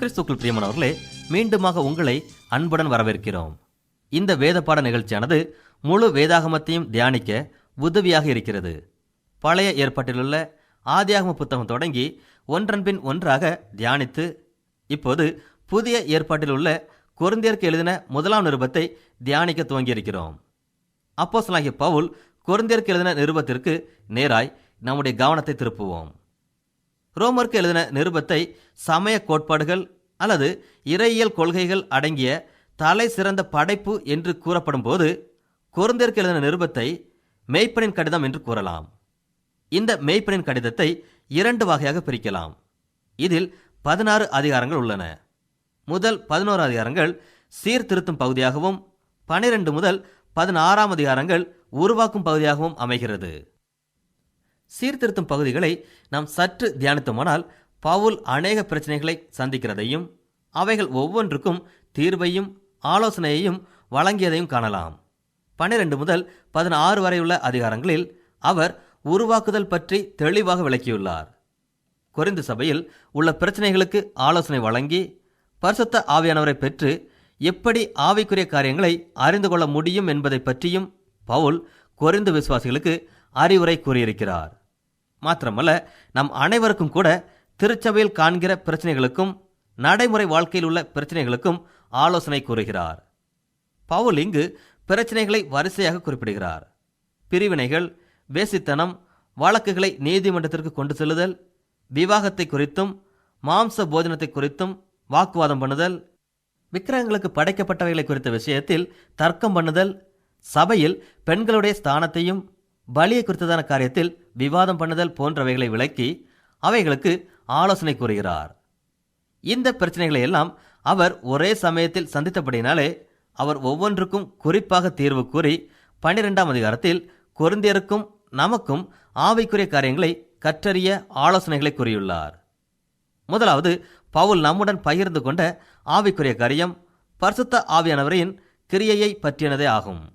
கிறிஸ்துக்குள் பிரியமானவர்களே மீண்டுமாக உங்களை அன்புடன் வரவேற்கிறோம். இந்த வேத பாட நிகழ்ச்சியானது முழு வேதாகமத்தையும் தியானிக்க உதவியாக இருக்கிறது. பழைய ஏற்பாட்டிலுள்ள ஆதியாகம புத்தகம் தொடங்கி ஒன்றன்பின் ஒன்றாக தியானித்து இப்போது புதிய ஏற்பாட்டில் உள்ள கொரிந்தியருக்கு எழுதின முதலாம் நிருபத்தை தியானிக்க துவங்கியிருக்கிறோம். அப்போசலாகிய பவுல் கொரிந்தியருக்கு எழுதின நிருபத்திற்கு நேராய் நம்முடைய கவனத்தை திருப்புவோம். ரோமருக்கு எழுதின நிருபத்தை சமய கோட்பாடுகள் அல்லது இறையியல் கொள்கைகள் அடங்கிய தலை சிறந்த படைப்பு என்று கூறப்படும் போது கொரிந்தியருக்கு எழுதின நிருபத்தை மெய்ப்பனின் கடிதம் என்று கூறலாம். இந்த மெய்ப்பனின் கடிதத்தை இரண்டு வகையாக பிரிக்கலாம். இதில் பதினாறு அதிகாரங்கள் உள்ளன. முதல் பதினோரு அதிகாரங்கள் சீர்திருத்தும் பகுதியாகவும் பனிரெண்டு முதல் பதினாறாம் அதிகாரங்கள் உருவாக்கும் பகுதியாகவும் அமைகிறது. சீர்திருத்தும் பகுதிகளை நாம் சற்று தியானித்தோமானால் பவுல் அநேக பிரச்சனைகளை சந்திக்கிறதையும் அவைகள் ஒவ்வொன்றுக்கும் தீர்வையும் ஆலோசனையையும் வழங்கியதையும் காணலாம். பன்னிரண்டு முதல் பதினாறு வரையுள்ள அதிகாரங்களில் அவர் உருவாக்குதல் பற்றி தெளிவாக விளக்கியுள்ளார். குறைந்த சபையில் உள்ள பிரச்சனைகளுக்கு ஆலோசனை வழங்கி பரிசுத்த ஆவியானவரை பெற்று எப்படி ஆவிக்குரிய காரியங்களை அறிந்து கொள்ள முடியும் என்பதை பற்றியும் பவுல் குறைந்து விசுவாசிகளுக்கு அறிவுரை கூறியிருக்கிறார். மாத்திரமல்ல நம் அனைவருக்கும் கூட திருச்சபையில் காண்கிற பிரச்சனைகளுக்கும் நடைமுறை வாழ்க்கையில் உள்ள பிரச்சனைகளுக்கும் ஆலோசனை கூறுகிறார். பவுல் இங்கு பிரச்சனைகளை வரிசையாக குறிப்பிடுகிறார். பிரிவினைகள் வேசித்தனம் வழக்குகளை நீதிமன்றத்திற்கு கொண்டு செல்லுதல் விவாகத்தை குறித்தும் மாம்ச போஜனத்தை குறித்தும் வாக்குவாதம் பண்ணுதல் விக்கிரகங்களுக்கு படைக்கப்பட்டவைகளை குறித்த விஷயத்தில் தர்க்கம் பண்ணுதல் சபையில் பெண்களுடைய ஸ்தானத்தையும் பலியை குறித்ததான காரியத்தில் விவாதம் பண்ணுதல் போன்றவைகளை விளக்கி அவைகளுக்கு ஆலோசனை கூறுகிறார். இந்த பிரச்சனைகளை எல்லாம் அவர் ஒரே சமயத்தில் சந்தித்தபடினாலே அவர் ஒவ்வொன்றுக்கும் குறிப்பாக தீர்வு கூறி பன்னிரெண்டாம் அதிகாரத்தில் குருந்தியருக்கும் நமக்கும் ஆவிக்குரிய காரியங்களை கற்றறிய ஆலோசனைகளை கூறியுள்ளார். முதலாவது பவுல் நம்முடன் பகிர்ந்து கொண்ட ஆவிக்குரிய காரியம் பரிசுத்த ஆவியானவரின் கிரியையை பற்றியனதே ஆகும்.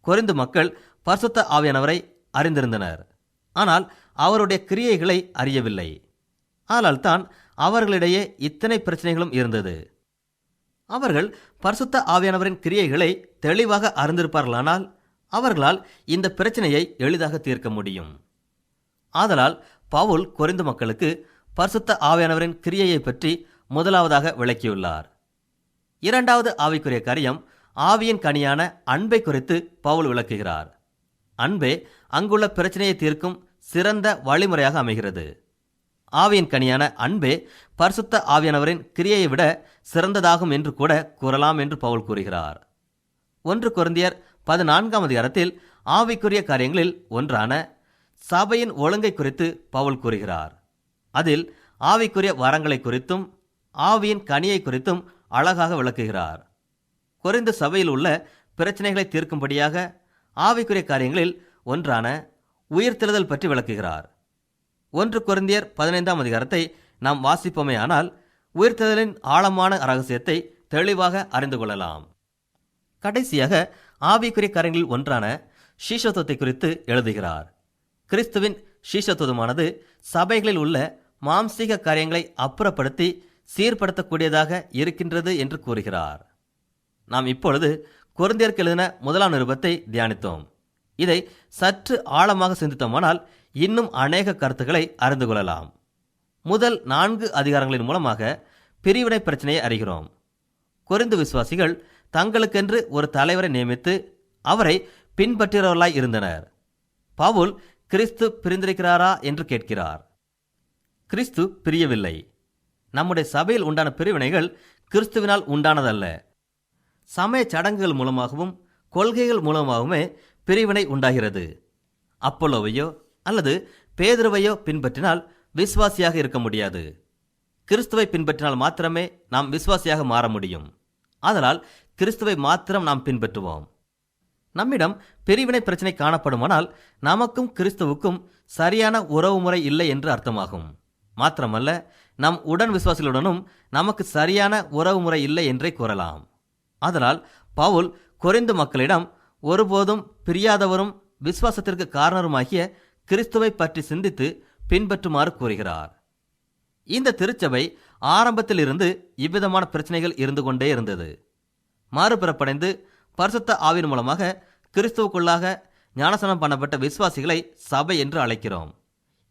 குறைந்து மக்கள் பரிசுத்த ஆவியானவரை அறிந்திருந்தனர். ஆனால் அவருடைய கிரியைகளை அறியவில்லை. ஆனால் தான் அவர்களிடையே இத்தனை பிரச்சனைகளும் இருந்தது. அவர்கள் பரிசுத்த ஆவியானவரின் கிரியைகளை தெளிவாக அறிந்திருப்பார்களானால் அவர்களால் இந்த பிரச்சனையை எளிதாக தீர்க்க முடியும். ஆதலால் பவுல் குறைந்த மக்களுக்கு பரிசுத்த ஆவியானவரின் கிரியையை பற்றி முதலாவதாக விளக்கியுள்ளார். இரண்டாவது ஆவிக்குரிய காரியம் ஆவியின் கனியான அன்பை குறித்து பவுல் விளக்குகிறார். அன்பே அங்குள்ள பிரச்சனையை தீர்க்கும் சிறந்த வழிமுறையாக அமைகிறது. ஆவியின் கனியான அன்பே பரிசுத்த ஆவியானவரின் கிரியையை விட சிறந்ததாகும் என்று கூட கூறலாம் என்று பவுல் கூறுகிறார். ஒன்று கொரிந்தியர் பதினான்காம் அதிகாரத்தில் ஆவிக்குரிய காரியங்களில் ஒன்றான சபையின் ஒழுங்கை குறித்து பவுல் கூறுகிறார். அதில் ஆவிக்குரிய வரங்களை குறித்தும் ஆவியின் கனியை குறித்தும் அழகாக விளக்குகிறார். குறைந்த சபையில் உள்ள பிரச்சனைகளை தீர்க்கும்படியாக ஆவிக்குரிய காரியங்களில் ஒன்றான உயிர்த்தெழுதல் பற்றி விளக்குகிறார். ஒன்று கொரிந்தியர் பதினைந்தாம் அதிகாரத்தை நாம் வாசிப்போமே ஆனால் உயிர்த்தெழுதலின் ஆழமான ரகசியத்தை தெளிவாக அறிந்து கொள்ளலாம். கடைசியாக ஆவிக்குரிய கரங்களில் ஒன்றான சீஷத்துவத்தை குறித்து எழுதுகிறார். கிறிஸ்துவின் சீஷத்துவமானது சபைகளில் உள்ள மாம்சீக காரியங்களை அப்புறப்படுத்தி சீர்படுத்தக்கூடியதாக இருக்கின்றது என்று கூறுகிறார். நாம் இப்பொழுது கொரிந்தியருக்கு எழுதின முதலாம் நிருபத்தை தியானித்தோம். இதை சற்று ஆழமாக சிந்தித்தோமானால் இன்னும் அநேக கருத்துக்களை அறிந்து கொள்ளலாம். முதல் நான்கு அதிகாரங்களின் மூலமாக பிரிவினை பிரச்சனையை அறிகிறோம். குறைந்த விசுவாசிகள் தங்களுக்கென்று ஒரு தலைவரை நியமித்து அவரை பின்பற்றுகிறவர்களாய் இருந்தனர். பவுல் கிறிஸ்து பிரிந்திருக்கிறாரா? என்று கேட்கிறார். கிறிஸ்து பிரியவில்லை. நம்முடைய சபையில் உண்டான பிரிவினைகள் கிறிஸ்துவினால் உண்டானதல்ல. சமய சடங்குகள் மூலமாகவும் கொள்கைகள் மூலமாகவுமே பிரிவினை உண்டாகிறது. அப்போலோவையோ அல்லது பேதுருவையோ பின்பற்றினால் விசுவாசியாக இருக்க முடியாது. கிறிஸ்துவை பின்பற்றினால் மாத்திரமே நாம் விசுவாசியாக மாற முடியும். அதனால் கிறிஸ்துவை மாத்திரம் நாம் பின்பற்றுவோம். நம்மிடம் பிரிவினை பிரச்சனை காணப்படுமானால் நமக்கும் கிறிஸ்துவுக்கும் சரியான உறவு முறை இல்லை என்று அர்த்தமாகும். மாத்திரமல்ல நம் உடன் விசுவாசிகளுடனும் நமக்கு சரியான உறவு முறை இல்லை என்றே கூறலாம். அதனால் பவுல் குறைந்த மக்களிடம் ஒருபோதும் பிரியாதவரும் விசுவாசத்திற்கு காரணருமாகிய கிறிஸ்துவை பற்றி சிந்தித்து பின்பற்றுமாறு கூறுகிறார். இந்த திருச்சபை ஆரம்பத்திலிருந்து இவ்விதமான பிரச்சனைகள் இருந்து கொண்டே இருந்தது. மறுபிறப்படைந்து பரிசுத்த ஆவின் மூலமாக கிறிஸ்துவுக்குள்ளாக ஞானசனம் பண்ணப்பட்ட விசுவாசிகளை சபை என்று அழைக்கிறோம்.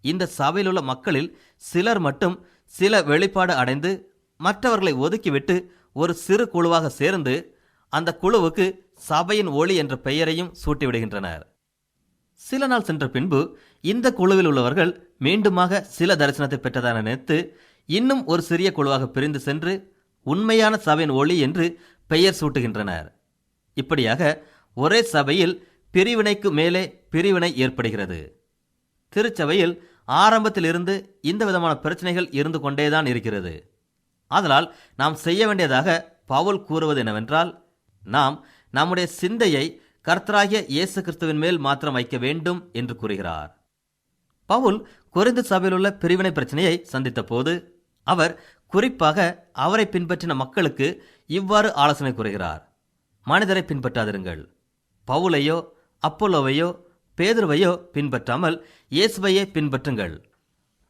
இந்த சபையில் உள்ள மக்களில் சிலர் மட்டும் சில வெளிப்பாடு அடைந்து மற்றவர்களை ஒதுக்கிவிட்டு ஒரு சிறு குழுவாக சேர்ந்து அந்த குழுவுக்கு சபையின் ஒளி என்ற பெயரையும் சூட்டிவிடுகின்றனர். சில நாள் சென்ற பின்பு இந்த குழுவில் உள்ளவர்கள் மீண்டுமாக சில தரிசனத்தை பெற்றதான நினைத்து இன்னும் ஒரு சிறிய குழுவாக பிரிந்து சென்று உண்மையான சபையின் ஒளி என்று பெயர் சூட்டுகின்றனர். இப்படியாக ஒரே சபையில் பிரிவினைக்கு மேலே பிரிவினை ஏற்படுகிறது. திருச்சபையில் ஆரம்பத்திலிருந்து இந்த விதமான பிரச்சனைகள் இருந்து கொண்டேதான் இருக்கிறது. அதனால் நாம் செய்ய வேண்டியதாக பவுல் கூறுவது என்னவென்றால் நாம் நம்முடைய சிந்தையை கர்த்தராகிய இயேசு கிறிஸ்துவின் மேல் மாத்திரம் வைக்க வேண்டும் என்று கூறுகிறார். பவுல் குறைந்து சபையில் உள்ள பிரிவினை பிரச்சனையை சந்தித்த போது அவர் குறிப்பாக அவரை பின்பற்றின மக்களுக்கு இவ்வாறு ஆலோசனை கூறுகிறார். மனிதரை பின்பற்றாதிருங்கள். பவுலையோ அப்போலோவையோ பேதுருவையோ பின்பற்றாமல் இயேசுவையே பின்பற்றுங்கள்.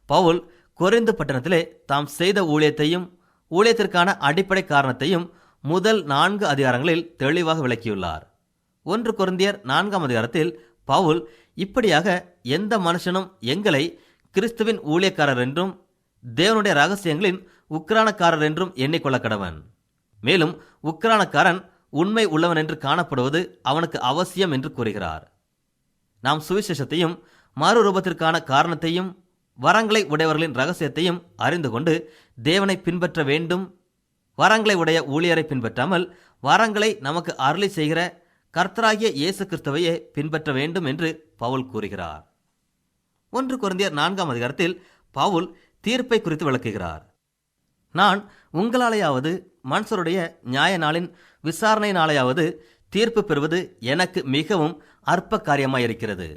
பவுல் குறைந்து பட்டணத்திலே தாம் செய்த ஊழியத்தையும் ஊழியத்திற்கான அடிப்படை காரணத்தையும் முதல் நான்கு அதிகாரங்களில் தெளிவாக விளக்கியுள்ளார். ஒன்று குருந்தியர் நான்காம் அதிகாரத்தில் பவுல் இப்படியாக எந்த மனுஷனும் எங்களை கிறிஸ்துவின் ஊழியக்காரர் என்றும் தேவனுடைய ரகசியங்களின் உக்ரானக்காரர் என்றும் எண்ணிக்கொள்ள கடவன் மேலும் உக்ரானக்காரன் உண்மை உள்ளவன் என்று காணப்படுவது அவனுக்கு அவசியம் என்று கூறுகிறார். நாம் சுவிசேஷத்தையும் மறுரூபத்திற்கான காரணத்தையும் வரங்களை உடையவர்களின் ரகசியத்தையும் அறிந்து கொண்டு தேவனை பின்பற்ற வேண்டும் வரங்களை உடைய ஊழியரை பின்பற்றாமல் வரங்களை நமக்கு அருளி செய்கிற கர்த்தராகிய இயேசு கிறிஸ்துவையே பின்பற்ற வேண்டும் என்று பவுல் கூறுகிறார். ஒன்று குருந்தியர் நான்காம் அதிகாரத்தில் பவுல் தீர்ப்பை குறித்து விளக்குகிறார். நான் உங்களாலேயாவது மனுஷருடைய நியாய நாளின் விசாரணை நாளையாவது தீர்ப்பு பெறுவது எனக்கு மிகவும் அற்ப காரியமாயிருக்கிறது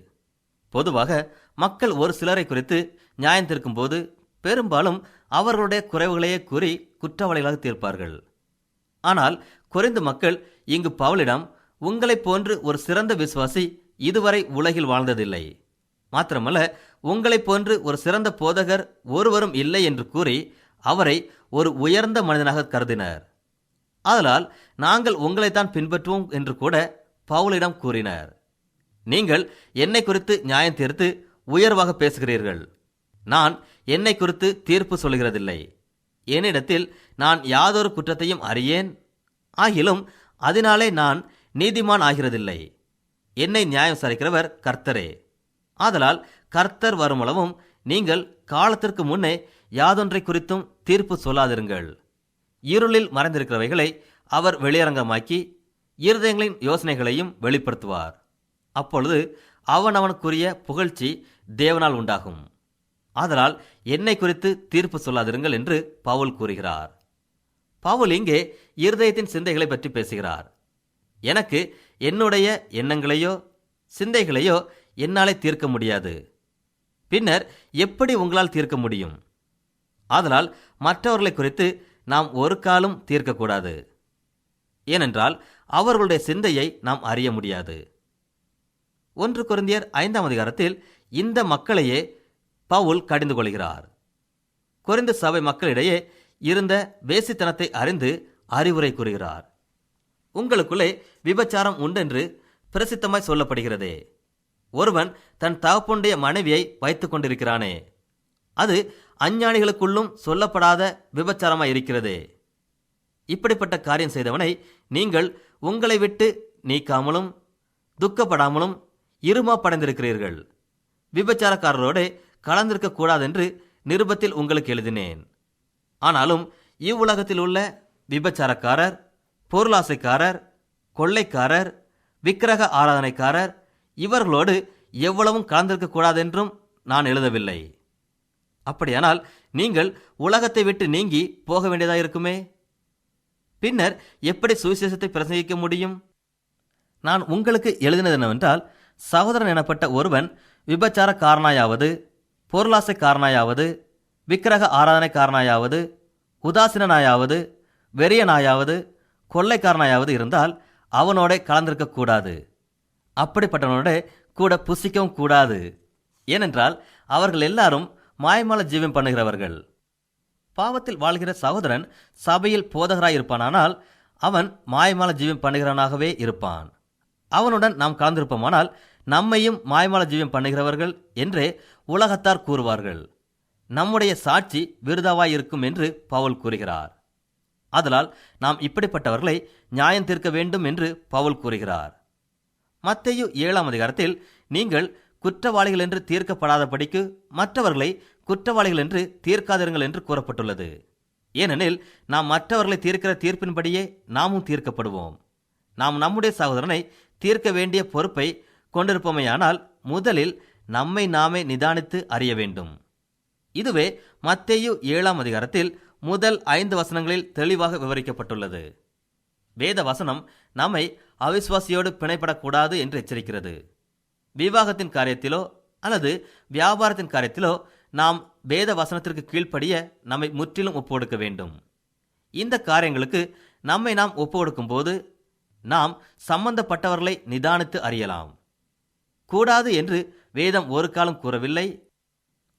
பொதுவாக மக்கள் ஒரு சிலரை குறித்து நியாயம் தீர்க்கும் போது பெரும்பாலும் அவர்களுடைய குறைவுகளையே கூறி குற்றவாளிகளாக தீர்ப்பார்கள். ஆனால் குறைந்த மக்கள் இங்கு பவுலிடம் உங்களைப் போன்று ஒரு சிறந்த விசுவாசி இதுவரை உலகில் வாழ்ந்ததில்லை. மாத்திரமல்ல உங்களைப் போன்று ஒரு சிறந்த போதகர் ஒருவரும் இல்லை என்று கூறி அவரை ஒரு உயர்ந்த மனிதனாக கருதினர். ஆதலால் நாங்கள் உங்களைத்தான் பின்பற்றுவோம் என்று கூட பவுலிடம் கூறினர். நீங்கள் என்னை குறித்து நியாயம் தீர்த்து உயர்வாக பேசுகிறீர்கள். நான் என்னை குறித்து தீர்ப்பு சொல்கிறதில்லை. என்னிடத்தில் நான் யாதொரு குற்றத்தையும் அறியேன்? ஆகிலும் அதனாலே நான் நீதிமான் ஆகிறதில்லை. என்னை நியாயம் விசாரிக்கிறவர் கர்த்தரே. ஆதலால் கர்த்தர் வருமளவும் நீங்கள் காலத்திற்கு முன்னே யாதொன்றை குறித்தும் தீர்ப்பு சொல்லாதிருங்கள். இருளில் மறைந்திருக்கிறவைகளை அவர் வெளியரங்கமாக்கி இருதயங்களின் யோசனைகளையும் வெளிப்படுத்துவார். அப்பொழுது அவனவனுக்குரிய புகழ்ச்சி தேவனால் உண்டாகும். ஆதலால் என்னை குறித்து தீர்ப்பு சொல்லாதிருங்கள் என்று பவுல் கூறுகிறார். பவுல் இங்கே இருதயத்தின் சிந்தைகளை பற்றி பேசுகிறார். எனக்கு என்னுடைய எண்ணங்களையோ சிந்தைகளையோ என்னாலே தீர்க்க முடியாது. பின்னர் எப்படி உங்களால் தீர்க்க முடியும்? ஆதலால் மற்றவர்களை குறித்து நாம் ஒரு காலும் தீர்க்கக்கூடாது. ஏனென்றால் அவர்களுடைய சிந்தையை நாம் அறிய முடியாது. ஒன்று குருந்தியர் ஐந்தாம் அதிகாரத்தில் இந்த மக்களையே பவுல் கடிந்து கொள்கிறார். குறைந்த சபை மக்களிடையே இருந்த வேசித்தனத்தை அறிந்து அறிவுரை கூறுகிறார். உங்களுக்குள்ளே விபச்சாரம் உண்டென்று பிரசித்தமாய் சொல்லப்படுகிறதே. ஒருவன் தன் தகப்புடைய மனைவியை வைத்துக் கொண்டிருக்கிறானே. அது அஞ்ஞானிகளுக்குள்ளும் சொல்லப்படாத விபச்சாரமாய் இருக்கிறதே. இப்படிப்பட்ட காரியம் செய்தவனை நீங்கள் உங்களை விட்டு நீக்காமலும் துக்கப்படாமலும் இருமா படைந்திருக்கிறீர்கள். விபச்சாரக்காரரோடு கலந்திருக்கக்கூடாதென்று நிருபத்தில் உங்களுக்கு எழுதினேன். ஆனாலும் இவ்வுலகத்தில் உள்ள விபச்சாரக்காரர் பொருளாசைக்காரர் கொள்ளைக்காரர் விக்கிரக ஆராதனைக்காரர் இவர்களோடு எவ்வளவும் கலந்திருக்கக்கூடாதென்றும் நான் எழுதவில்லை. அப்படியானால் நீங்கள் உலகத்தை விட்டு நீங்கி போக வேண்டியதாக இருக்குமே பின்னர் எப்படி சுவிசேஷத்தை பிரசங்கிக்க முடியும்? நான் உங்களுக்கு எழுதினது என்னவென்றால் சகோதரன் எனப்பட்ட ஒருவன் விபச்சாரக்காரனாயாவது பொருளாசைக்காரனாயாவது விக்கிரக ஆராதனைக்காரனாயாவது உதாசீனாயாவது வெறியனாயாவது கொள்ளைக்காரனாயாவது இருந்தால் அவனோட கலந்திருக்கக்கூடாது அப்படிப்பட்டவனோட கூட புசிக்கவும் கூடாது. ஏனென்றால் அவர்கள் எல்லாரும் மாயமால ஜீவம் பண்ணுகிறவர்கள். பாவத்தில் வாழ்கிற சகோதரன் சபையில் போதகராயிருப்பானால் அவன் மாயமால ஜீவம் பண்ணுகிறவனாகவே இருப்பான். அவனுடன் நாம் கலந்திருப்போமானால் நம்மையும் மாயமால ஜீவம் பண்ணுகிறவர்கள் என்றே உலகத்தார் கூறுவார்கள் நம்முடைய சாட்சி விருதாவாயிருக்கும் என்று பவுல் கூறுகிறார். அதனால் நாம் இப்படிப்பட்டவர்களை நியாயம் தீர்க்க வேண்டும் என்று பவுல் கூறுகிறார். மத்தையு ஏழாம் அதிகாரத்தில் நீங்கள் குற்றவாளிகள் என்று தீர்க்கப்படாதபடிக்கு மற்றவர்களை குற்றவாளிகள் என்று தீர்க்காதிருங்கள் என்று கூறப்பட்டுள்ளது. ஏனெனில் நாம் மற்றவர்களை தீர்க்கிற தீர்ப்பின்படியே நாமும் தீர்க்கப்படுவோம். நாம் நம்முடைய சகோதரனை தீர்க்க வேண்டிய பொறுப்பை கொண்டிருப்போமேயானால் முதலில் நம்மை நாமே நிதானித்து அறிய வேண்டும். இதுவே மத்தேயு ஏழாம் அதிகாரத்தில் முதல் ஐந்து வசனங்களில் தெளிவாக விவரிக்கப்பட்டுள்ளது. வேத வசனம் நம்மை அவிசுவாசியோடு பிணைப்படக்கூடாது என்று எச்சரிக்கிறது. விவாகத்தின் காரியத்திலோ அல்லது வியாபாரத்தின் காரியத்திலோ நாம் வேத வசனத்திற்கு கீழ்ப்படிய நம்மை முற்றிலும் ஒப்புக்கொடுக்க வேண்டும். இந்த காரியங்களுக்கு நம்மை நாம் ஒப்புக்கொடுக்கும் போது நாம் சம்பந்தப்பட்டவர்களை நிதானித்து அறியலாம். கூடாது என்று வேதம் ஒரு காலம் கூறவில்லை.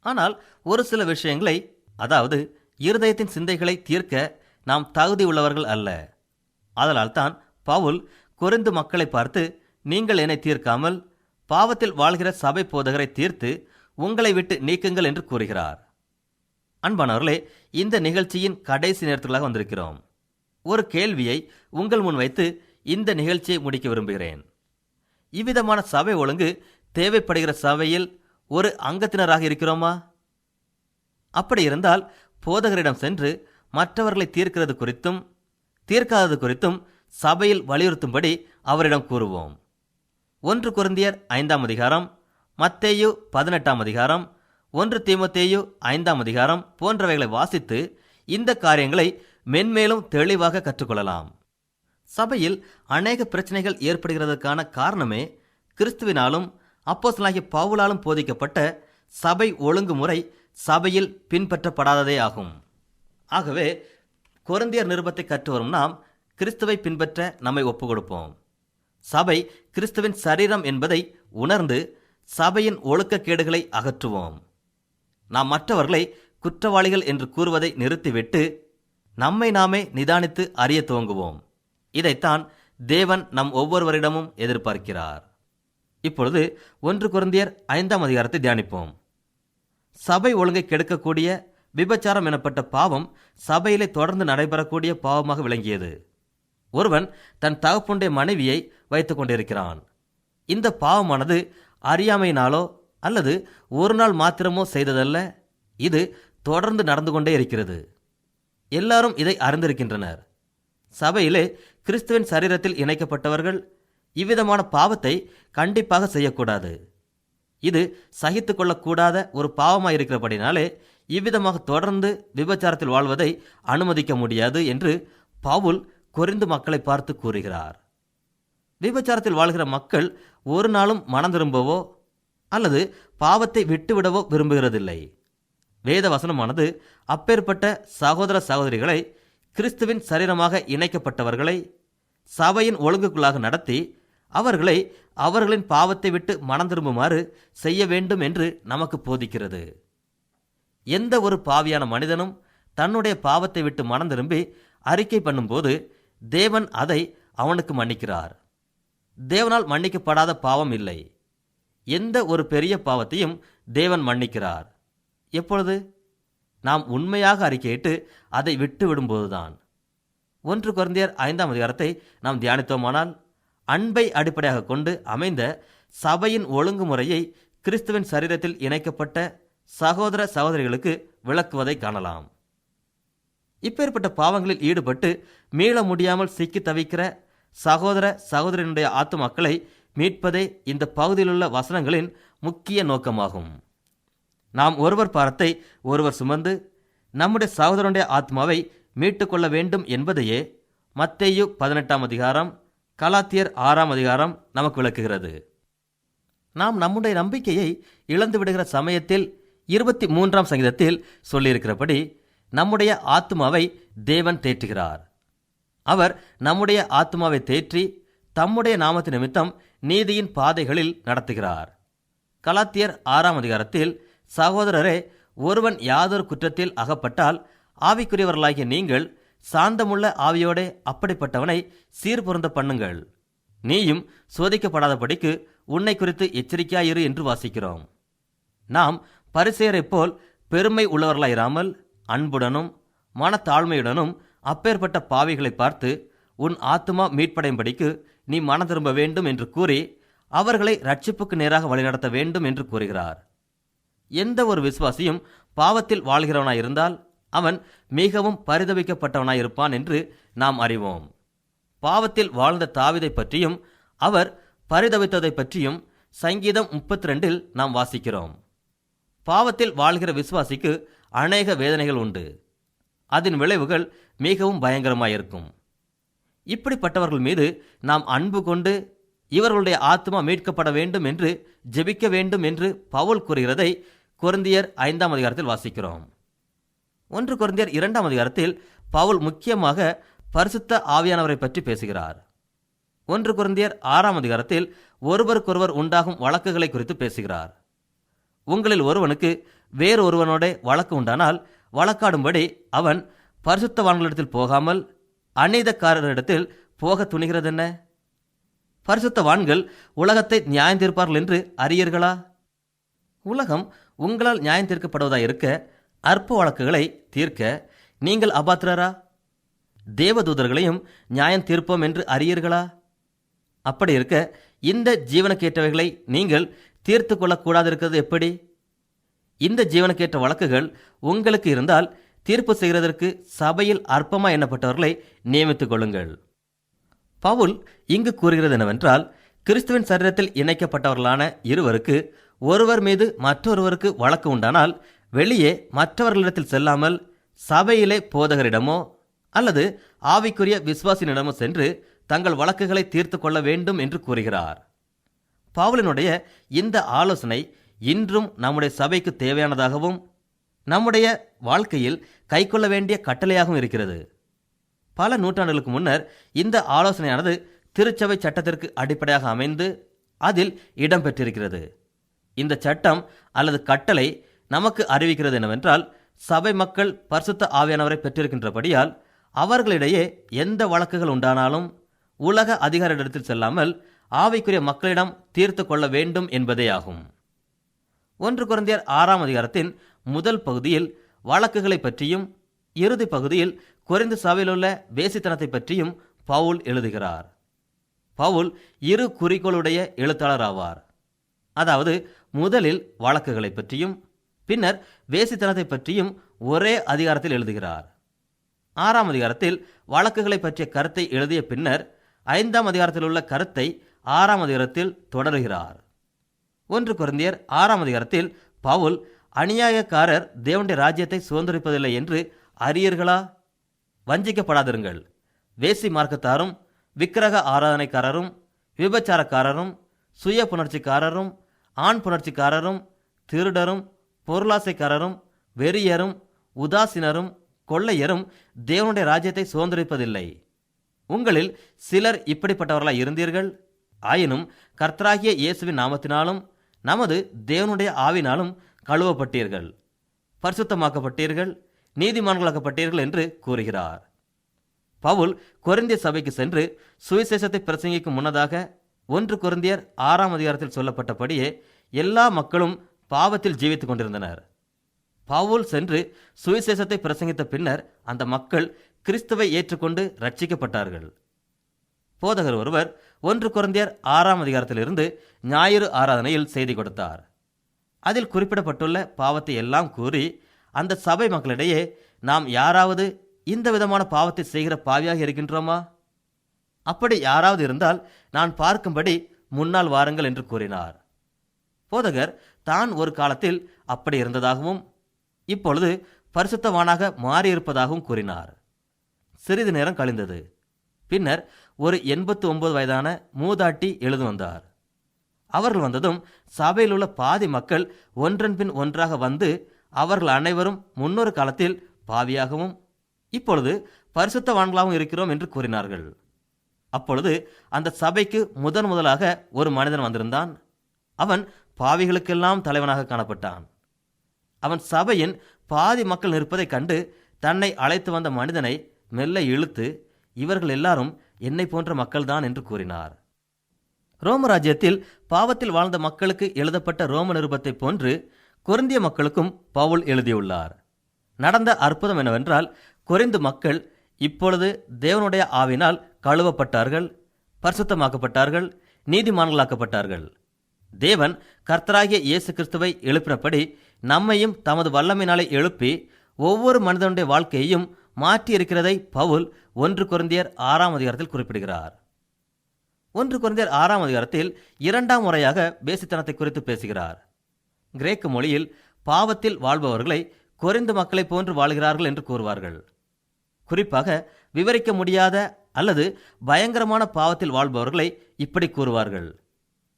ஆனால் ஒரு சில விஷயங்களை அதாவது இருதயத்தின் சிந்தைகளை தீர்க்க நாம் தகுதி உள்ளவர்கள் அல்ல. அதனால்தான் பவுல் குறைந்து மக்களை பார்த்து நீங்கள் என்னை தீர்க்காமல் பாவத்தில் வாழ்கிற சபை போதகரை தீர்த்து உங்களை விட்டு நீக்குங்கள் என்று கூறுகிறார். அன்பானவர்களே இந்த நிகழ்ச்சியின் கடைசி நேரத்துகளாக வந்திருக்கிறோம். ஒரு கேள்வியை உங்கள் முன் வைத்து இந்த நிகழ்ச்சியை முடிக்க விரும்புகிறேன். இவ்விதமான சபை ஒழுங்கு தேவைப்படுகிற சபையில் ஒரு அங்கத்தினராக இருக்கிறோமா? அப்படி இருந்தால் போதகரிடம் சென்று மற்றவர்களை தீர்க்கிறது குறித்தும் தீர்க்காதது குறித்தும் சபையில் வலியுறுத்தும்படி அவரிடம் கூறுவோம். ஒன்று குருந்தியர் ஐந்தாம் அதிகாரம் மத்தேயு பதினெட்டாம் அதிகாரம் ஒன்று தீமத்தேயு ஐந்தாம் அதிகாரம் போன்றவைகளை வாசித்து இந்த காரியங்களை மென்மேலும் தெளிவாக கற்றுக்கொள்ளலாம். சபையில் அநேக பிரச்சனைகள் ஏற்படுகிறதற்கான காரணமே கிறிஸ்துவினாலும் அப்போஸ்தலனாகிய பவுலாலும் போதிக்கப்பட்ட சபை ஒழுங்குமுறை சபையில் பின்பற்றப்படாததே ஆகும். ஆகவே கொரிந்தியர் நிருபத்தை கற்று வரும் நாம் கிறிஸ்துவை பின்பற்ற நம்மை ஒப்பு கொடுப்போம் சபை கிறிஸ்துவின் சரீரம் என்பதை உணர்ந்து சபையின் ஒழுக்கக்கேடுகளை அகற்றுவோம். நாம் மற்றவர்களை குற்றவாளிகள் என்று கூறுவதை நிறுத்திவிட்டு நம்மை நாமே நிதானித்து அறிய துவங்குவோம். இதைத்தான் தேவன் நம் ஒவ்வொருவரிடமும் எதிர்பார்க்கிறார். இப்பொழுது ஒன்று குருந்தியர் ஐந்தாம் அதிகாரத்தை தியானிப்போம். சபை ஒழுங்கை கெடுக்கக்கூடிய விபச்சாரம் எனப்பட்ட பாவம் சபையிலே தொடர்ந்து நடைபெறக்கூடிய பாவமாக விளங்கியது. ஒருவன் தன் தகப்புடைய மனைவியை வைத்துக் கொண்டிருக்கிறான். இந்த பாவமானது அறியாமையினாலோ அல்லது ஒரு நாள் மாத்திரமோ செய்ததல்ல. இது தொடர்ந்து நடந்து கொண்டே இருக்கிறது. எல்லாரும் இதை அறிந்திருக்கின்றனர். சபையிலே கிறிஸ்துவின் சரீரத்தில் இணைக்கப்பட்டவர்கள் இவ்விதமான பாவத்தை கண்டிப்பாக செய்யக்கூடாது. இது சகித்து கொள்ளக்கூடாத ஒரு பாவமாக இருக்கிறபடினாலே இவ்விதமாக தொடர்ந்து விபச்சாரத்தில் வாழ்வதை அனுமதிக்க முடியாது என்று பவுல் கொரிந்து மக்களை பார்த்து கூறுகிறார். விபச்சாரத்தில் வாழ்கிற மக்கள் ஒரு நாளும் மனம் திரும்பவோ அல்லது பாவத்தை விட்டுவிடவோ விரும்புகிறதில்லை. வேத வசனமானது அப்பேற்பட்ட சகோதர சகோதரிகளை கிறிஸ்துவின் சரீரமாக இணைக்கப்பட்டவர்களை சபையின் ஒழுங்குக்குள்ளாக நடத்தி அவர்களை அவர்களின் பாவத்தை விட்டு மனம் திரும்புமாறு செய்ய வேண்டும் என்று நமக்கு போதிக்கிறது. எந்த ஒரு பாவியான மனிதனும் தன்னுடைய பாவத்தை விட்டு மனம் திரும்பி அறிக்கை பண்ணும்போது தேவன் அதை அவனுக்கு மன்னிக்கிறார். தேவனால் மன்னிக்கப்படாத பாவம் இல்லை. எந்த ஒரு பெரிய பாவத்தையும் தேவன் மன்னிக்கிறார். எப்பொழுது? நாம் உண்மையாக அறிக்கையிட்டு அதை விட்டு விடும்போதுதான். ஒன்று குழந்தையர் ஐந்தாம் அதிகாரத்தை நாம் தியானித்தோமானால் அன்பை அடிப்படையாக கொண்டு அமைந்த சபையின் ஒழுங்குமுறையை கிறிஸ்துவின் சரீரத்தில் இணைக்கப்பட்ட சகோதர சகோதரிகளுக்கு விளக்குவதை காணலாம். இப்பேற்பட்ட பாவங்களில் ஈடுபட்டு மீள முடியாமல் சிக்கி தவிக்கிற சகோதர சகோதரனுடைய ஆத்துமாக்களை மீட்பதே இந்த பகுதியிலுள்ள வசனங்களின் முக்கிய நோக்கமாகும். நாம் ஒருவர் பாரத்தை ஒருவர் சுமந்து நம்முடைய சகோதரனுடைய ஆத்மாவை மீட்டுக்கொள்ள வேண்டும் என்பதையே மத்தேயு பதினெட்டாம் அதிகாரம் கலாத்தியர் ஆறாம் அதிகாரம் நமக்கு விளக்குகிறது. நாம் நம்முடைய நம்பிக்கையை இழந்து விடுகிற சமயத்தில் இருபத்தி மூன்றாம் சங்கீதத்தில் சொல்லியிருக்கிறபடி நம்முடைய ஆத்மாவை தேவன் தேற்றுகிறார். அவர் நம்முடைய ஆத்மாவை தேற்றி தம்முடைய நாமத்து நிமித்தம் நீதியின் பாதைகளில் நடத்துகிறார். கலாத்தியர் ஆறாம் அதிகாரத்தில் சகோதரரே ஒருவன் யாதொரு குற்றத்தில் அகப்பட்டால் ஆவிக்குரியவர்களாகிய நீங்கள் சாந்தமுள்ள ஆவியோடே அப்படிப்பட்டவனை சீர்பொருந்த பண்ணுங்கள். நீயும் சோதிக்கப்படாதபடிக்கு உன்னை குறித்து எச்சரிக்கையாயிரு என்று வாசிக்கிறோம். நாம் பரிசெயரைப் போல் பெருமை உள்ளவர்களாயிராமல் அன்புடனும் மனத்தாழ்மையுடனும் அப்பேற்பட்ட பாவிகளை பார்த்து உன் ஆத்துமா மீட்படையும்படிக்கு நீ மனம் திரும்ப வேண்டும் என்று கூறி அவர்களை ரட்சிப்புக்கு நேராக வழிநடத்த வேண்டும் என்று கூறுகிறார். எந்த ஒரு விசுவாசியும் பாவத்தில் வாழ்கிறவனாயிருந்தால் அவன் மிகவும் பரிதவிக்கப்பட்டவனாயிருப்பான் என்று நாம் அறிவோம். பாவத்தில் வாழ்ந்த தாவிதை பற்றியும் அவர் பரிதவித்ததை பற்றியும் சங்கீதம் முப்பத்தி ரெண்டில் நாம் வாசிக்கிறோம். பாவத்தில் வாழ்கிற விசுவாசிக்கு அநேக வேதனைகள் உண்டு. அதன் விளைவுகள் மிகவும் பயங்கரமாயிருக்கும். இப்படிப்பட்டவர்கள் மீது நாம் அன்பு கொண்டு இவர்களுடைய ஆத்மா மீட்கப்பட வேண்டும் என்று ஜெபிக்க வேண்டும் என்று பவுல் கூறுகிறதை குரந்தியர் ஐந்தாம் அதிகாரத்தில் வாசிக்கிறோம். ஒன்று குறைந்தர் இரண்டாம் அதிகாரத்தில் பவுல் முக்கியமாக பரிசுத்த ஆவியானவரை பற்றி பேசுகிறார். ஒன்று குறைந்தியர் ஆறாம் அதிகாரத்தில் ஒருவருக்கொருவர் உண்டாகும் வழக்குகளை குறித்து பேசுகிறார். உங்களில் ஒருவனுக்கு வேறு ஒருவனோட வழக்கு உண்டானால் வழக்காடும்படி அவன் பரிசுத்தவான்களிடத்தில் போகாமல் அநீதக்காரரிடத்தில் போக துணிகிறது என்ன பரிசுத்தவான்கள் உலகத்தை நியாயம் தீர்ப்பார்கள் என்று அறியீர்களா? உலகம் உங்களால் நியாயம் தீர்க்கப்படுவதாக இருக்க அற்ப வழக்குகளை தீர்க்க நீங்கள் அபாத்திரரா? தேவதூதர்களையும் நியாயம் தீர்ப்போம் என்று அறியீர்களா? அப்படி இருக்க இந்த ஜீவனுக்கேற்றவைகளை நீங்கள் தீர்த்து கொள்ளக்கூடாது இருக்கிறது எப்படி? இந்த ஜீவனுக்கேற்ற வழக்குகள் உங்களுக்கு இருந்தால் தீர்ப்பு செய்கிறதற்கு சபையில் அற்பமா எண்ணப்பட்டவர்களை நியமித்துக் கொள்ளுங்கள். பவுல் இங்கு கூறுகிறது என்னவென்றால் கிறிஸ்துவின் சரீரத்தில் இணைக்கப்பட்டவர்களான இருவருக்கு ஒருவர் மீது மற்றொருவருக்கு வழக்கு உண்டானால் வெளியே மற்றவர்களிடத்தில் செல்லாமல் சபையிலே போதகரிடமோ அல்லது ஆவிக்குரிய விசுவாசினிடமோ சென்று தங்கள் வழக்குகளை தீர்த்து கொள்ள வேண்டும் என்று கூறுகிறார். பவுலினுடைய இந்த ஆலோசனை இன்றும் நம்முடைய சபைக்கு தேவையானதாகவும் நம்முடைய வாழ்க்கையில் கைக்கொள்ள வேண்டிய கட்டளையாகவும் இருக்கிறது. பல நூற்றாண்டுகளுக்கு முன்னர் இந்த ஆலோசனையானது திருச்சபை சட்டத்திற்கு அடிப்படையாக அமைந்து அதில் இடம்பெற்றிருக்கிறது. இந்த சட்டம் அல்லது கட்டளை நமக்கு அறிவிக்கிறது என்னவென்றால் சபை மக்கள் பரிசுத்த ஆவியானவரை பெற்றிருக்கின்றபடியால் அவர்களிடையே எந்த வழக்குகள் உண்டானாலும் உலக அதிகாரிடத்தில் செல்லாமல் ஆவிக்குரிய மக்களிடம் தீர்த்து கொள்ள வேண்டும் என்பதே ஆகும். ஒன்று குழந்தையர் ஆறாம் அதிகாரத்தின் முதல் பகுதியில் வழக்குகளை பற்றியும் இறுதி பகுதியில் குறைந்த சபையிலுள்ள வேசித்தனத்தை பற்றியும் பவுல் எழுதுகிறார். பவுல் இரு குறிக்கோளுடைய எழுத்தாளர் ஆவார். அதாவது முதலில் வழக்குகளை பற்றியும் பின்னர் வேசித்தனத்தை பற்றியும் ஒரே அதிகாரத்தில் எழுதுகிறார். ஆறாம் அதிகாரத்தில் வழக்குகளை பற்றிய கருத்தை எழுதிய பின்னர் ஐந்தாம் அதிகாரத்தில் உள்ள கருத்தை ஆறாம் அதிகாரத்தில் தொடருகிறார். ஒன்று குருந்தியர் ஆறாம் அதிகாரத்தில் பவுல் அநியாயக்காரர் தேவனுடைய ராஜ்யத்தை சுதந்திரிப்பதில்லை என்று அறியீர்களா? வஞ்சிக்கப்படாதிருங்கள். வேசி மார்க்கத்தாரும் விக்கிரக ஆராதனைக்காரரும் விபச்சாரக்காரரும் சுய புணர்ச்சிக்காரரும் ஆண் புணர்ச்சிக்காரரும் திருடரும் பொருளாசைக்காரரும் வெறியரும் உதாசீனரும் கொள்ளையரும் தேவனுடைய ராஜ்யத்தை சுதந்திரிப்பதில்லை. உங்களில் சிலர் இப்படிப்பட்டவர்களாய் இருந்தீர்கள். ஆயினும் கர்த்தராகிய இயேசுவின் நாமத்தினாலும் நமது தேவனுடைய ஆவினாலும் கழுவப்பட்டீர்கள். பரிசுத்தமாக்கப்பட்டீர்கள் நீதிமான்களாக்கப்பட்டீர்கள் என்று கூறுகிறார். பவுல் குறைந்திய சபைக்கு சென்று சுவிசேஷத்தை பிரசங்கிக்கும் முன்னதாக ஒன்று கொரிந்தியர் ஆறாம் அதிகாரத்தில் சொல்லப்பட்டபடியே எல்லா மக்களும் பாவத்தில் ஜீவித்துக் கொண்டிருந்தனர். பவுல் சென்று சுவிசேஷத்தை பிரசங்கித்த பின்னர் அந்த மக்கள் கிறிஸ்துவை ஏற்றுக்கொண்டு ரட்சிக்கப்பட்டார்கள் போதகர் ஒருவர் ஒன்று குழந்தையர் ஆறாம் அதிகாரத்திலிருந்து ஞாயிறு ஆராதனையில் செய்தி கொடுத்தார். அதில் குறிப்பிடப்பட்டுள்ள பாவத்தை எல்லாம் கூறி அந்த சபை மக்களிடையே நாம் யாராவது இந்த விதமான பாவத்தை செய்கிற பாவியாக இருக்கின்றோமா? அப்படி யாராவது இருந்தால் நான் பார்க்கும்படி முன்னால் வாருங்கள் என்று கூறினார். போதகர் தான் ஒரு காலத்தில் அப்படி இருந்ததாகவும் இப்பொழுது பரிசுத்தவானாக மாறியிருப்பதாகவும் கூறினார். சிறிது நேரம் கழிந்தது. பின்னர் ஒரு எண்பத்து ஒன்பது வயதான மூதாட்டி எழுது வந்தார். அவர்கள் வந்ததும் சபையில் உள்ள பாதி மக்கள் ஒன்றன் பின் ஒன்றாக வந்து அவர்கள் அனைவரும் முன்னொரு காலத்தில் பாவியாகவும் இப்பொழுது பரிசுத்தவான்களாகவும் இருக்கிறோம் என்று கூறினார்கள். அப்பொழுது அந்த சபைக்கு முதன் முதலாக ஒரு மனிதன் வந்திருந்தான். அவன் பாவிகளுக்கெல்லாம் தலைவனாக காணப்பட்டான். அவன் சபையின் பாதி மக்கள் நிற்பதைக் கண்டு தன்னை அழைத்து வந்த மனிதனை மெல்ல இழுத்து இவர்கள் எல்லாரும் என்னை போன்ற மக்கள்தான் என்று கூறினார். ரோமராஜ்யத்தில் பாவத்தில் வாழ்ந்த மக்களுக்கு எழுதப்பட்ட ரோம நிருபத்தைப் போன்று கொரிந்திய மக்களுக்கும் பவுல் எழுதியுள்ளார். நடந்த அற்புதம் என்னவென்றால் குறைந்து மக்கள் இப்பொழுது தேவனுடைய ஆவினால் கழுவப்பட்டார்கள் பரிசுத்தமாக்கப்பட்டார்கள் நீதிமான்களாக்கப்பட்டார்கள். தேவன் கர்த்தராகிய இயேசு கிறிஸ்துவை எழுப்பினபடி நம்மையும் தமது வல்லமையினாலே எழுப்பி ஒவ்வொரு மனிதனுடைய வாழ்க்கையையும் மாற்றியிருக்கிறதை பவுல் ஒன்று குருந்தியர் ஆறாம் அதிகாரத்தில் குறிப்பிடுகிறார். ஒன்று குருந்தியர் ஆறாம் அதிகாரத்தில் இரண்டாம் முறையாக பேசித்தனத்தை குறித்து பேசுகிறார். கிரேக்க மொழியில் பாவத்தில் வாழ்பவர்களை குறைந்து மக்களைப் போன்று வாழ்கிறார்கள் என்று கூறுவார்கள். குறிப்பாக விவரிக்க முடியாத அல்லது பயங்கரமான பாவத்தில் வாழ்பவர்களை இப்படி கூறுவார்கள்.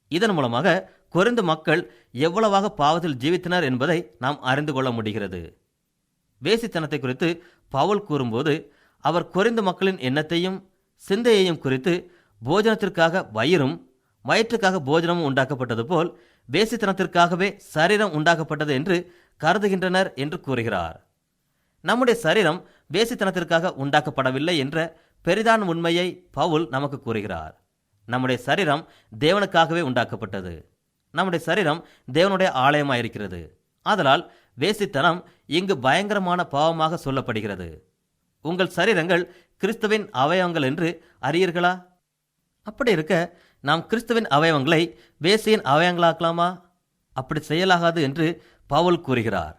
இதன் மூலமாக குறைந்த மக்கள் எவ்வளவாக பாவத்தில் ஜீவித்தனர் என்பதை நாம் அறிந்து கொள்ள முடிகிறது. வேசித்தனத்தை குறித்து பவுல் கூறும்போது அவர் குறைந்த மக்களின் எண்ணத்தையும் சிந்தையையும் குறித்து போஜனத்திற்காக வயிறும் வயிற்றுக்காக போஜனமும் உண்டாக்கப்பட்டது போல் வேசித்தனத்திற்காகவே சரீரம் உண்டாக்கப்பட்டது என்று கருதுகின்றனர் என்று கூறுகிறார். நம்முடைய சரீரம் வேசித்தனத்திற்காக உண்டாக்கப்படவில்லை என்ற பெரிதான உண்மையை பவுல் நமக்கு கூறுகிறார். நம்முடைய சரீரம் தேவனுக்காகவே உண்டாக்கப்பட்டது. நம்முடைய சரீரம் தேவனுடைய ஆலயமாயிருக்கிறது. அதனால் வேசித்தனம் இங்கு பயங்கரமான பாவமாக சொல்லப்படுகிறது. உங்கள் சரீரங்கள் கிறிஸ்துவின் அவயவங்கள் என்று அறியீர்களா? அப்படி இருக்க நாம் கிறிஸ்துவின் அவயவங்களை வேசியின் அவயவங்களாக்கலாமா? அப்படி செய்யலாகாது என்று பவுல் கூறுகிறார்.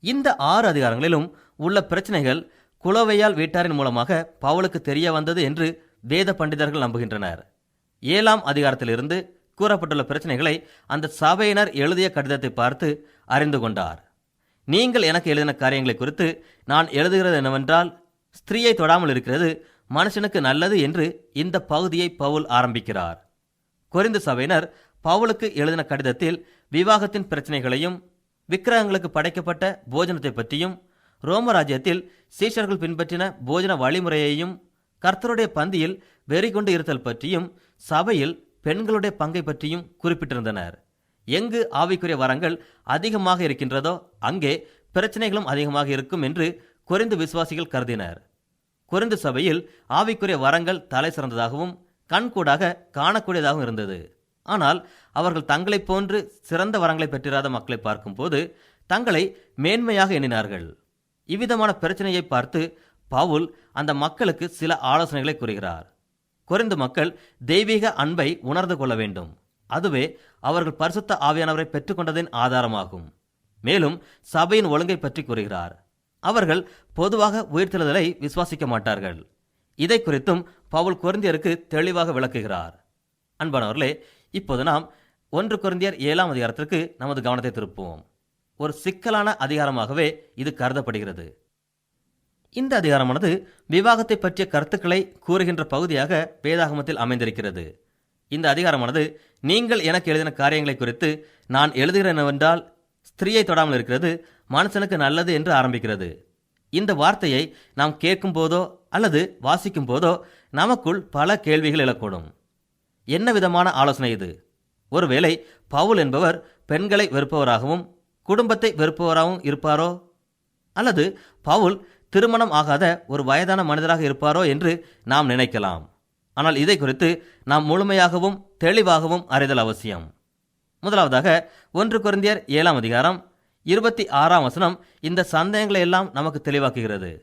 இந்த ஆறு அதிகாரங்களிலும் உள்ள பிரச்சனைகள் குலவையால் வீட்டாரின் மூலமாக பவுலுக்கு தெரிய வந்தது என்று வேத பண்டிதர்கள் நம்புகின்றனர். ஏழாம் அதிகாரத்திலிருந்து கூறப்பட்டுள்ள பிரச்சனைகளை அந்த சபையினர் எழுதிய கடிதத்தை பார்த்து அறிந்து கொண்டார். நீங்கள் எனக்கு எழுதின காரியங்களை குறித்து நான் எழுதுகிறது என்னவென்றால் ஸ்திரீயை தொடாமல் இருக்கிறது மனுஷனுக்கு நல்லது என்று இந்த பகுதியை பவுல் ஆரம்பிக்கிறார். குறைந்து சபையினர் பவுலுக்கு எழுதின கடிதத்தில் விவாகத்தின் பிரச்சனைகளையும் விக்கிரகங்களுக்கு படைக்கப்பட்ட போஜனத்தை பற்றியும் ரோமராஜ்யத்தில் சீஷர்கள் பின்பற்றின போஜன வழிமுறையையும் கர்த்தருடைய பந்தியில் வெறி கொண்டு இருத்தல் பற்றியும் சபையில் பெண்களுடைய பங்கை பற்றியும் குறிப்பிட்டிருந்தனர். எங்கு ஆவிக்குரிய வரங்கள் அதிகமாக இருக்கின்றதோ அங்கே பிரச்சனைகளும் அதிகமாக இருக்கும் என்று குறைந்து விசுவாசிகள் கருதினர். குறைந்து சபையில் ஆவிக்குரிய வரங்கள் தலை சிறந்ததாகவும் கண்கூடாக காணக்கூடியதாகவும் இருந்தது. ஆனால் அவர்கள் தங்களைப் போன்று சிறந்த வரங்களை பெற்றிராத மக்களை பார்க்கும்போது தங்களை மேன்மையாக எண்ணினார்கள். இவ்விதமான பிரச்சனையை பார்த்து பவுல் அந்த மக்களுக்கு சில ஆலோசனைகளை கூறுகிறார். குறைந்து மக்கள் தெய்வீக அன்பை உணர்ந்து கொள்ள வேண்டும். அதுவே அவர்கள் பரிசுத்த ஆவியானவரை பெற்றுக்கொண்டதின் ஆதாரமாகும். மேலும் சபையின் ஒழுங்கை பற்றி கூறுகிறார். அவர்கள் பொதுவாக உயிர்த்தெழுதலை விசுவாசிக்க மாட்டார்கள். இதை குறித்தும் பவுல் குறைந்தியருக்கு தெளிவாக விளக்குகிறார். அன்பானவர்களே இப்போது நாம் ஒன்று குறைந்தியர் ஏழாம் அதிகாரத்திற்கு நமது கவனத்தை திருப்புவோம். ஒரு சிக்கலான அதிகாரமாகவே இது கருதப்படுகிறது. இந்த அதிகாரமானது விவாகத்தை பற்றிய கருத்துக்களை கூறுகின்ற பகுதியாக வேதாகமத்தில் அமைந்திருக்கிறது. இந்த அதிகாரமானது நீங்கள் எனக்கு எழுதின காரியங்களை குறித்து நான் எழுதுகிறேன் என்னவென்றால் ஸ்திரீயை தொடாமல் இருக்கிறது மனுஷனுக்கு நல்லது என்று ஆரம்பிக்கிறது. இந்த வார்த்தையை நாம் கேட்கும் போதோ அல்லது வாசிக்கும் போதோ நமக்குள் பல கேள்விகள் எழக்கூடும். என்ன விதமான ஆலோசனை இது? ஒருவேளை பவுல் என்பவர் பெண்களை வெறுப்பவராகவும் குடும்பத்தை வெறுப்பவராகவும் இருப்பாரோ? அல்லது பவுல் திருமணம் ஆகாத ஒரு வயதான மனிதராக இருப்பாரோ என்று நாம் நினைக்கலாம். ஆனால் இதை குறித்து நாம் முழுமையாகவும் தெளிவாகவும் அறிதல் அவசியம். முதலாவதாக ஒன்று குருந்தியர் ஏழாம் அதிகாரம் இருபத்தி ஆறாம் வசனம் இந்த சந்தேகங்களை எல்லாம் நமக்கு தெளிவாக்குகிறது.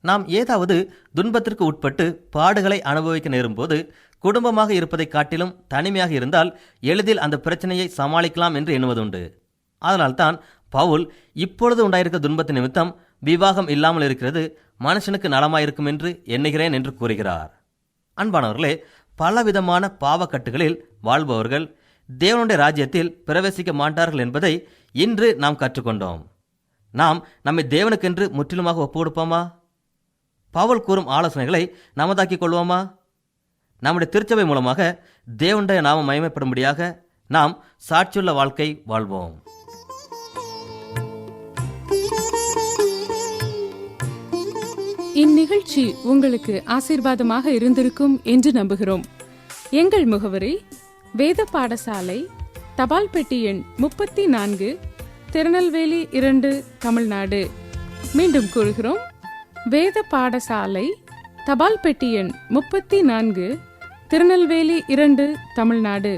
நாம் ஏதாவது துன்பத்திற்கு உட்பட்டு பாடுகளை அனுபவிக்க நேரும்போது குடும்பமாக இருப்பதைக் காட்டிலும் தனிமையாக இருந்தால் எளிதில் அந்த பிரச்சனையை சமாளிக்கலாம் என்று எண்ணுவதுண்டு. அதனால்தான் பவுல் இப்பொழுது உண்டாயிருக்க துன்பத்தின் நிமித்தம் விவாகம் இல்லாமல் இருக்கிறது மனுஷனுக்கு நலமாயிருக்கும் என்று எண்ணுகிறேன் என்று கூறுகிறார். அன்பானவர்களே பலவிதமான பாவக்கட்டுகளில் வாழ்பவர்கள் தேவனுடைய ராஜ்யத்தில் பிரவேசிக்க மாட்டார்கள் என்பதை இன்று நாம் கற்றுக்கொண்டோம். நாம் நம்மை தேவனுக்கென்று முற்றிலுமாக ஒப்பு கொடுப்போமா பவுல் கூறும் ஆலோசனைகளை நமதாக்கிக் கொள்வோமா? நம்முடைய திருச்சபை மூலமாக தேவனுடைய நாம மகிமைப்படும்படியாக நாம் சாட்சியுள்ள வாழ்க்கை வாழ்வோம். இந்நிகழ்ச்சி உங்களுக்கு ஆசீர்வாதமாக இருந்திருக்கும் என்று நம்புகிறோம். எங்கள் முகவரி வேத பாடசாலை தபால் பெட்டி எண் முப்பத்தி நான்கு திருநெல்வேலி இரண்டு தமிழ்நாடு. மீண்டும் கூறுகிறோம் வேத பாடசாலை தபால் பெட்டி எண் முப்பத்தி நான்கு திருநெல்வேலி இரண்டு தமிழ்நாடு.